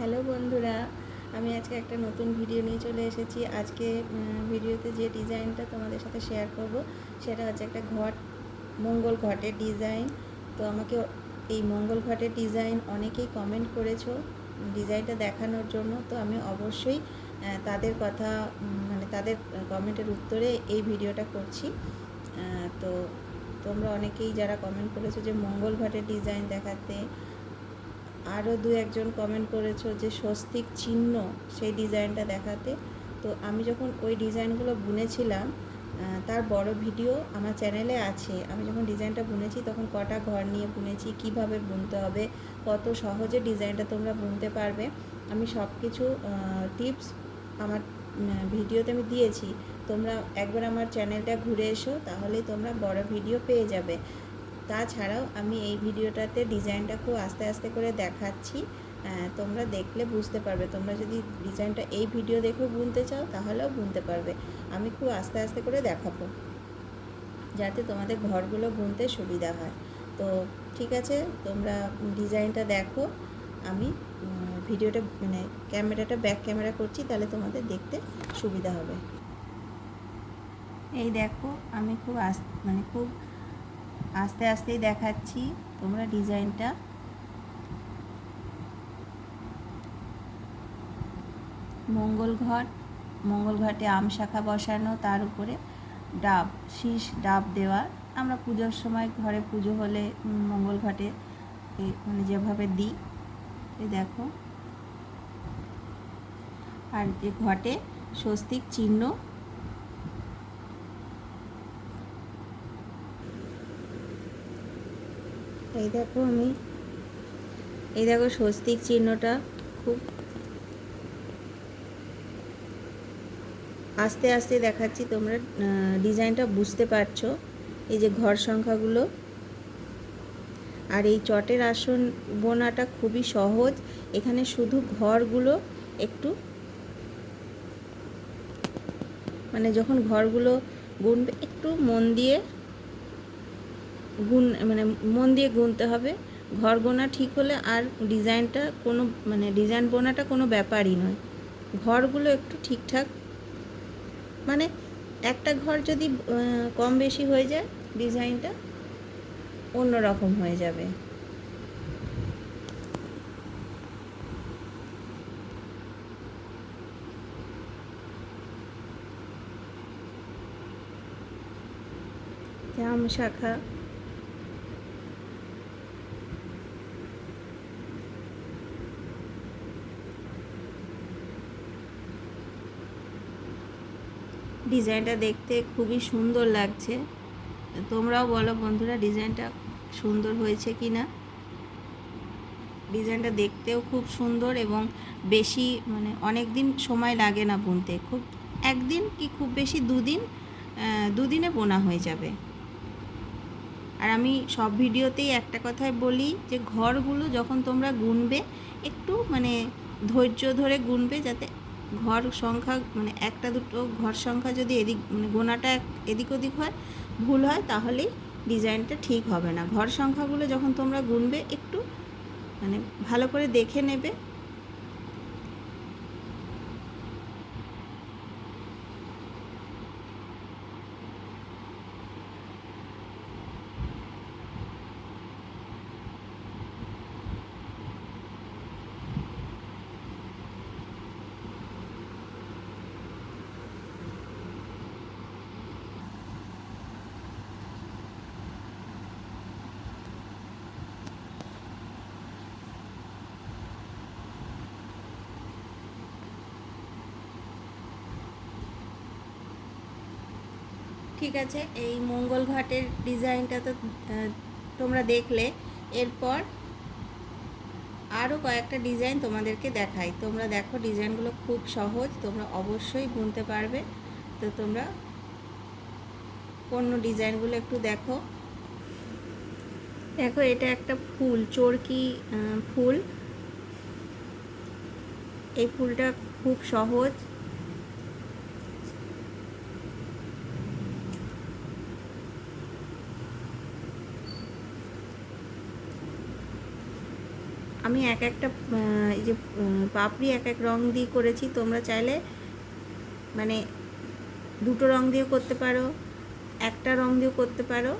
Hello বন্ধুরা, আমি আজকে একটা নতুন ভিডিও নিয়ে চলে এসেছি। আজকে ভিডিওতে যে ডিজাইনটা তোমাদের সাথে শেয়ার করব, সেটা হচ্ছে একটা ঘট, মঙ্গল ঘটের ডিজাইন তো আমাকে এই মঙ্গল ঘটের ডিজাইন অনেকেই কমেন্ট করেছ ডিজাইনটা দেখানোর জন্য। তো আমি অবশ্যই তাদের কথা মানে তাদের কমেন্টের উত্তরে এই ভিডিওটা করছি। তো তোমরা অনেকেই যারা কমেন্ট করেছ যে মঙ্গল ঘটের ডিজাইন দেখাতে আরও দু একজন কমেন্ট করেছ যে স্বস্তিক চিহ্ন সেই ডিজাইনটা দেখাতে। তো আমি যখন ওই ডিজাইনগুলো বুনেছিলাম তার বড় ভিডিও আমার চ্যানেলে আছে। আমি যখন ডিজাইনটা বুনেছি, তখন কটা ঘর নিয়ে বুনেছি, কীভাবে বুনতে হবে, কত সহজে ডিজাইনটা তোমরা বুনতে পারবে। আমি সব কিছু টিপস আমার ভিডিওতে আমি দিয়েছি। তোমরা একবার আমার চ্যানেলটা ঘুরে এসো, তাহলেই তোমরা বড় ভিডিও পেয়ে যাবে। তাছাড়াও আমি এই ভিডিওটাতে ডিজাইনটা খুব আস্তে আস্তে করে দেখাচ্ছি। তোমরা দেখলে বুঝতে পারবে। তোমরা যদি ডিজাইনটা এই ভিডিও দেখেও বুনতে চাও, তাহলেও বুনতে পারবে। আমি খুব আস্তে আস্তে করে দেখাবো, যাতে তোমাদের ঘরগুলো বুনতে সুবিধা হয়। তো ঠিক আছে, তোমরা ডিজাইনটা দেখো। আমি ভিডিওটা মানে ক্যামেরাটা, ব্যাক ক্যামেরা করছি, তাহলে তোমাদের দেখতে সুবিধা হবে। এই দেখো, আমি খুব আস মানে খুব আস্তে আস্তেই দেখাচ্ছি তোমরা ডিজাইনটা। মঙ্গল ঘট, মঙ্গল ঘাটে আম শাখা বসানো, তার উপরে ডাব, শীষ, ডাব দেওয়া। আমরা পুজোর সময় ঘরে পুজো হলে মঙ্গল ঘাটে মানে যেভাবে দিই, এই দেখো। আর যে ঘটে স্বস্তিক চিহ্ন। এই দেখো আমি, এই দেখো স্বস্তিক চিহ্নটা খুব আস্তে আস্তে দেখাচ্ছি, তোমরা ডিজাইনটা বুঝতে পারছ। এই যে ঘর সংখ্যাগুলো। আর এই চটের আসন বোনাটা খুবই সহজ। এখানে শুধু ঘরগুলো একটু মানে যখন ঘরগুলো গুনবে একটু মন দিয়ে গুণ মানে মন দিয়ে গুনতে হবে। ঘর গোনা ঠিক হলে আর ডিজাইনটা কোনো মানে ডিজাইন বোনাটা কোনো ব্যাপারই নয়। ঘরগুলো একটু ঠিকঠাক। মানে একটা ঘর যদি কম বেশি হয়ে যায়, ডিজাইনটা অন্য রকম হয়ে যাবে। জাম শাখা ডিজাইনটা দেখতে খুবই সুন্দর লাগছে। তোমরাও বলো বন্ধুরা, ডিজাইনটা সুন্দর হয়েছে কি না ডিজাইনটা দেখতেও খুব সুন্দর এবং বেশি মানে অনেক দিন সময় লাগে না বুনতে। খুব একদিন কি খুব বেশি দুদিন দুদিনে বোনা হয়ে যাবে। আর আমি সব ভিডিওতেই একটা কথাই বলি যে, ঘরগুলো যখন তোমরা গুনবে, একটু মানে ধৈর্য ধরে গুনবে যাতে ঘর সংখ্যা মানে একটা দুটো ঘর সংখ্যা যদি এদিক মানে গোনাটা এক- এদিক ওদিক হয়, ভুল হয়, তাহলেই ডিজাইনটা ঠিক হবে না। ঘর সংখ্যাগুলো যখন তোমরা গুনবে, একটু মানে ভালো করে দেখে নেবে। ঠিক আছে, এই মঙ্গল ঘাটের ডিজাইনটা তো তোমরা দেখলে। এরপর আরও কয়েকটা ডিজাইন তোমাদেরকে দেখাই। তোমরা দেখো ডিজাইনগুলো খুব সহজ, তোমরা অবশ্যই বুনতে পারবে। তো তোমরা অন্য ডিজাইনগুলো একটু দেখো। দেখো, এটা একটা ফুল, চরকি ফুল। এই ফুলটা খুব সহজ। আমি এক একটা এই যে পাপড়ি এক এক রং দিয়ে করেছি, তোমরা চাইলে মানে দুটো রং দিয়েও করতে পারো, একটা রং দিয়েও করতে পারো,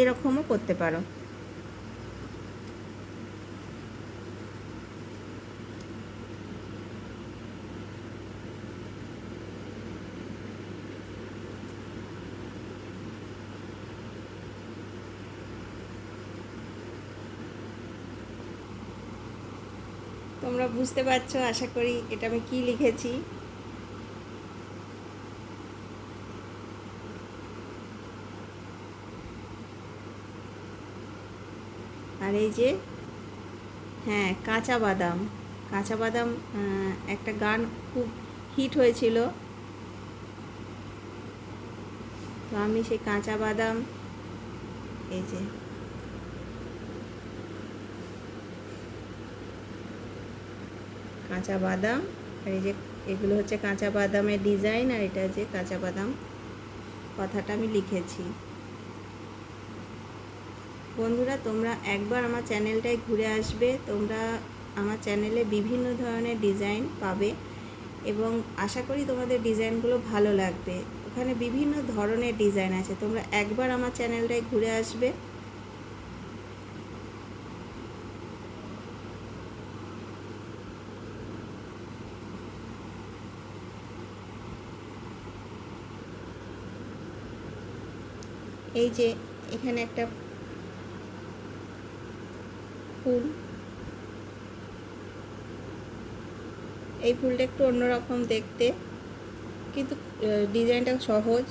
এরকমও করতে পারো। তোমরা বুঝতে পারছ, আশা করি এটা আমি কি লিখেছি? আর এই যে হ্যাঁ কাঁচা বাদাম। কাঁচা বাদাম একটা গান খুব হিট হয়েছিল। তো আমি সেই কাঁচা বাদাম, এই যে কাঁচা বাদাম, আর এই যে এগুলো হচ্ছে কাঁচা বাদামের ডিজাইন, আর এটা যে কাঁচা বাদাম। কথাটা আমি লিখেছি। বন্ধুরা, তোমরা একবার আমার চ্যানেলটায় ঘুরে আসবে। তোমরা আমার চ্যানেলে বিভিন্ন ধরনের ডিজাইন পাবে এবং আশা করি তোমাদের ডিজাইনগুলো ভালো লাগবে। ওখানে বিভিন্ন ধরনের ডিজাইন আছে। তোমরা একবার আমার চ্যানেলটায় ঘুরে আসবে। এই যে এখানে একটা ফুল। এই ফুলটা একটু অন্যরকম দেখতে, কিন্তু ডিজাইনটা সহজ।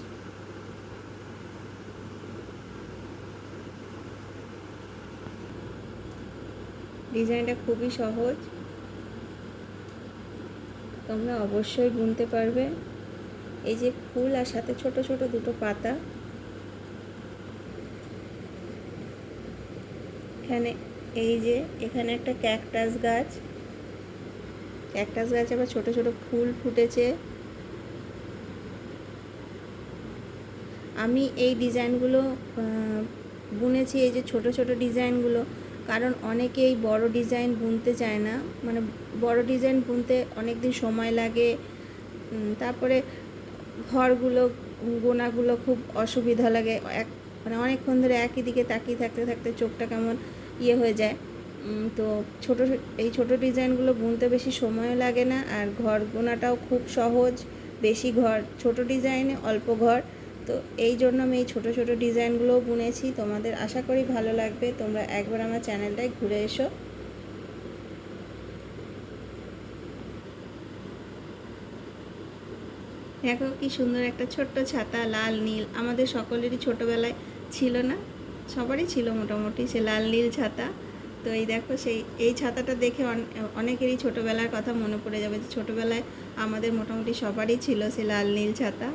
ডিজাইনটা খুবই সহজ। তোমরা অবশ্যই বুনতে পারবে। এই যে ফুল আর সাথে ছোট ছোট দুটো পাতা। এখানে এই যে, এখানে একটা ক্যাকটাস গাছ। ক্যাকটাস গাছে আবার ছোট ছোট ফুল ফুটেছে। আমি এই ডিজাইনগুলো বুনেছি এই যে ছোট ছোট ডিজাইনগুলো, কারণ অনেকেই বড় ডিজাইন বুনতে চায় না। মানে বড় ডিজাইন বুনতে অনেক দিন সময় লাগে। তারপরে ঘরগুলো, গোনাগুলো খুব অসুবিধা লাগে। এক মানে অনেকক্ষণ ধরে একই দিকে তাকিয়ে থাকতে থাকতে চোখটা কেমন ইয়ে হয়ে যায়। তো ছোটো, এই ছোট ডিজাইনগুলো বুনতে বেশি সময়ও লাগে না আর ঘর গোনাটাও খুব সহজ। বেশি ঘর, ছোট ডিজাইনে অল্প ঘর। তো এই জন্য আমি এই ছোটো ছোটো ডিজাইনগুলোও বুনেছি। তোমাদের আশা করি ভালো লাগবে। তোমরা একবার আমার চ্যানেলটায় ঘুরে এসো। দেখো কি সুন্দর একটা ছোট্ট ছাতা, লাল, নীল। আমাদের সকলেরই ছোটোবেলায় ছিল না। সবারই ছিল মোটামুটি, সে লাল নীল ছাতা। তো এই দেখো সেই, এই ছাতাটা দেখে অনেকেরই ছোটোবেলার কথা মনে পড়ে যাবে যে ছোটোবেলায় আমাদের মোটামুটি সবারই ছিল সে লাল নীল ছাতা।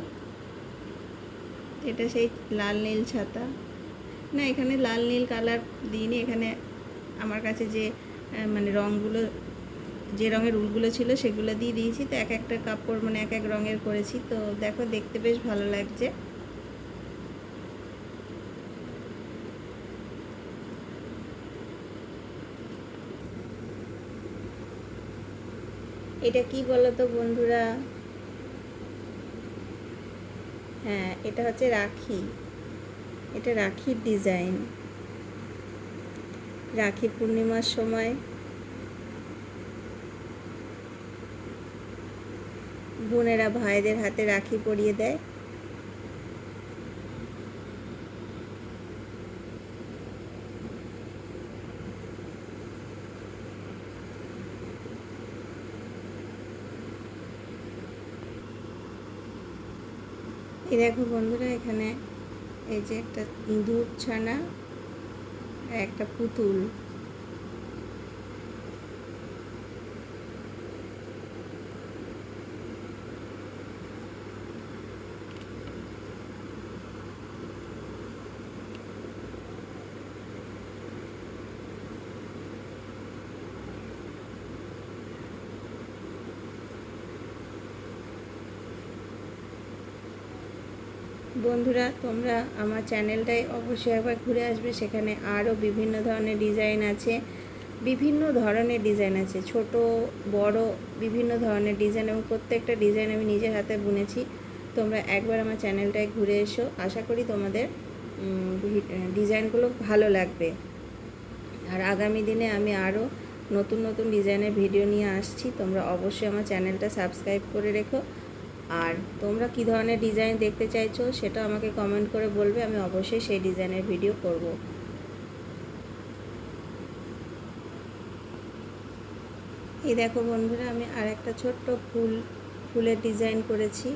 এটা সেই লাল নীল ছাতা। না, এখানে লাল নীল কালার দিইনি, এখানে আমার কাছে যে মানে রঙগুলো যে রঙের উলগুলো ছিল সেগুলো দিয়ে দিয়েছি। তো এক একটা কাপড় মানে এক এক রঙের করেছি। তো দেখো, দেখতে বেশ ভালো লাগছে। এটা কি বলো তো বন্ধুরা? হ্যাঁ এটা হচ্ছে রাখি। এটা রাখির ডিজাইন রাখি পূর্ণিমার সময়। বোনেরা ভাইদের হাতে রাখি পরিয়ে দেয়। দেখো বন্ধুরা এখানে এই যে একটা ইঁদুর ছানা একটা পুতুল। বন্ধুরা, তোমরা আমার চ্যানেলটায় অবশ্যই একবার ঘুরে আসবে। সেখানে আরও বিভিন্ন ধরনের ডিজাইন আছে, বিভিন্ন ধরনের ডিজাইন আছে। ছোট, বড়, বিভিন্ন ধরনের ডিজাইন এবং প্রত্যেকটা ডিজাইন আমি নিজের হাতে বুনেছি। তোমরা একবার আমার চ্যানেলটায় ঘুরে এসো। আশা করি তোমাদের ডিজাইনগুলো ভালো লাগবে। আর আগামী দিনে আমি আরও নতুন নতুন ডিজাইনের ভিডিও নিয়ে আসছি। তোমরা অবশ্যই আমার চ্যানেলটা সাবস্ক্রাইব করে রেখো। আর তোমরা কি ধরনের ডিজাইন দেখতে চাইছো সেটা আমাকে কমেন্ট করে বলবে, আমি অবশ্যই সেই ডিজাইনের ভিডিও করব। এই দেখো বন্ধুরা, আমি আর একটা ছোট্ট ফুল, ফুলের ডিজাইন করেছি।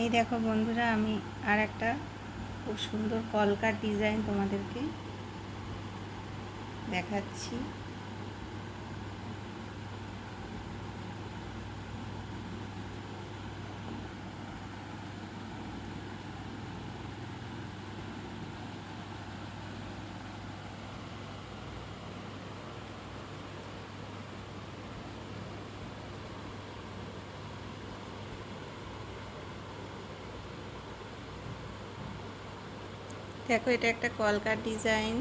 এই দেখো বন্ধুরা আমি আর একটা খুব সুন্দর কলকার ডিজাইন তোমাদেরকে দেখাচ্ছি। দেখো এটা একটা কলকার ডিজাইন।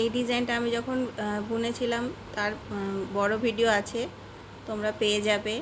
এই ডিজাইনটা আমি যখন বুনেছিলাম তার বড় ভিডিও আছে তোমরা পেয়ে যাবে।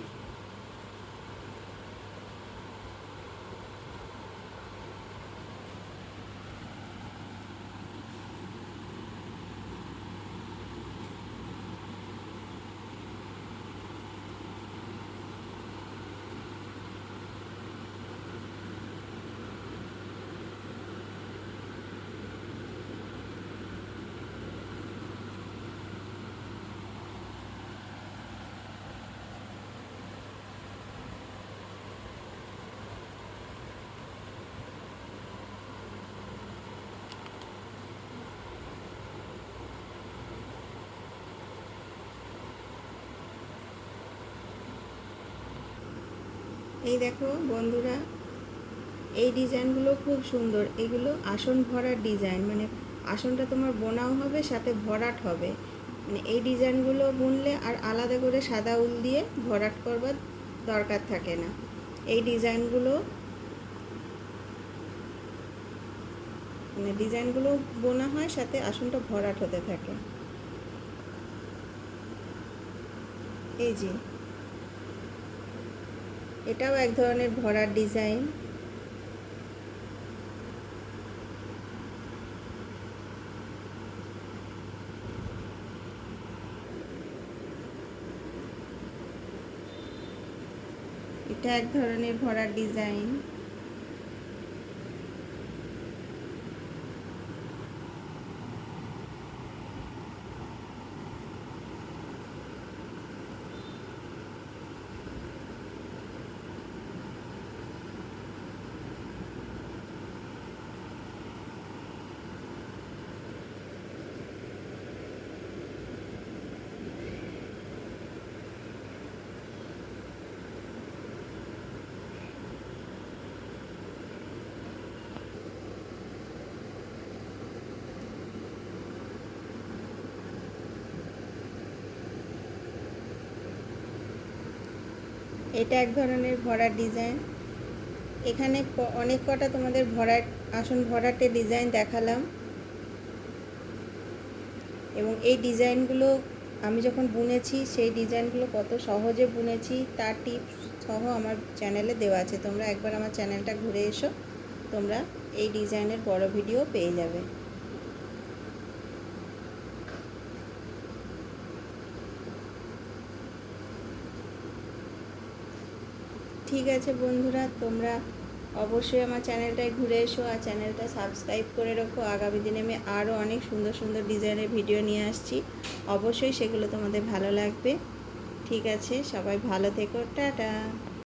এই দেখো বন্ধুরা, এই ডিজাইনগুলো খুব সুন্দর। এগুলো আসন ভরার ডিজাইন মানে আসনটা তোমার বোনাও হবে, সাথে ভরাট হবে। মানে এই ডিজাইনগুলো বুনলে আর আলাদা করে সাদা উল দিয়ে ভরাট করবার দরকার থাকে না। এই ডিজাইনগুলো মানে ডিজাইনগুলো বোনা হয়, সাথে আসনটা ভরাট হতে থাকে। এই যে এটাও এক ধরনের ভরার ডিজাইন। এটা এক ধরনের ভরার ডিজাইন। এটা এক ধরনের ভরার ডিজাইন এখানে অনেক কটা তোমাদের ভরাট আসন ভরাটে ডিজাইন দেখালাম। এবং এই ডিজাইনগুলো আমি যখন বুনেছি, সেই ডিজাইনগুলো কত সহজে বুনেছি, তার টিপস সহ আমার চ্যানেলে দেওয়া আছে। তোমরা একবার আমার চ্যানেলটা ঘুরে এসো, তোমরা এই ডিজাইনের বড় ভিডিও পেয়ে যাবে। ঠিক আছে বন্ধুরা, তোমরা অবশ্যই আমার চ্যানেলটায় ঘুরে এসো আর চ্যানেলটা সাবস্ক্রাইব করে রাখো। আগামী দিনে আমি আরও অনেক সুন্দর সুন্দর ডিজাইনের ভিডিও নিয়ে আসছি। অবশ্যই সেগুলো তোমাদের ভালো লাগবে। ঠিক আছে, সবাই ভালো থেকো, টাটা।